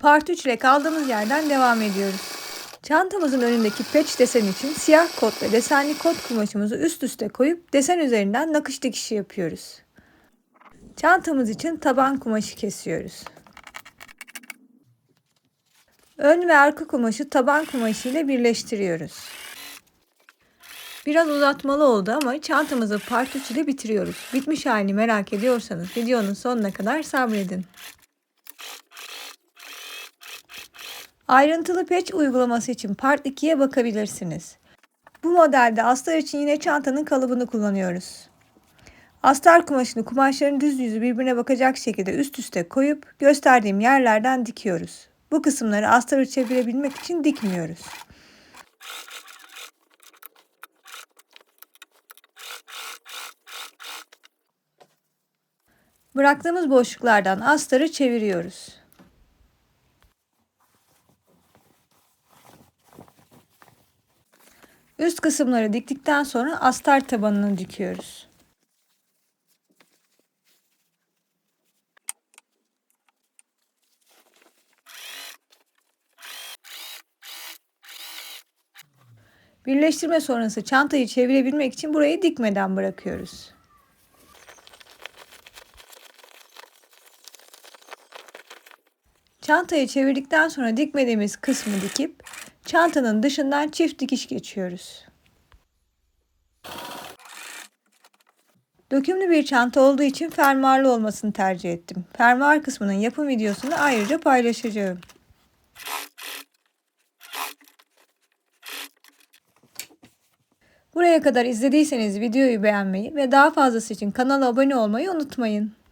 Part 3 ile kaldığımız yerden devam ediyoruz. Çantamızın önündeki patch desen için siyah kot ve desenli kot kumaşımızı üst üste koyup desen üzerinden nakış dikişi yapıyoruz. Çantamız için taban kumaşı kesiyoruz. Ön ve arka kumaşı taban kumaşı ile birleştiriyoruz. Biraz uzatmalı oldu ama çantamızı part 3 ile bitiriyoruz. Bitmiş halini merak ediyorsanız videonun sonuna kadar sabredin. Ayrıntılı patch uygulaması için part 2'ye bakabilirsiniz. Bu modelde astar için yine çantanın kalıbını kullanıyoruz. Astar kumaşını kumaşların düz yüzü birbirine bakacak şekilde üst üste koyup gösterdiğim yerlerden dikiyoruz. Bu kısımları astarı çevirebilmek için dikmiyoruz. Bıraktığımız boşluklardan astarı çeviriyoruz. Üst kısımları diktikten sonra astar tabanını dikiyoruz. Birleştirme sonrası çantayı çevirebilmek için burayı dikmeden bırakıyoruz. Çantayı çevirdikten sonra dikmediğimiz kısmı dikip çantanın dışından çift dikiş geçiyoruz. Dökümlü bir çanta olduğu için fermuarlı olmasını tercih ettim. Fermuar kısmının yapım videosunu ayrıca paylaşacağım. Buraya kadar izlediyseniz videoyu beğenmeyi ve daha fazlası için kanala abone olmayı unutmayın.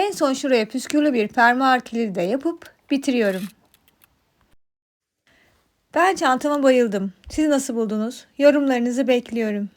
En son şuraya püskürlü bir fermuar kilidi de yapıp bitiriyorum. Ben çantama bayıldım. Siz nasıl buldunuz? Yorumlarınızı bekliyorum.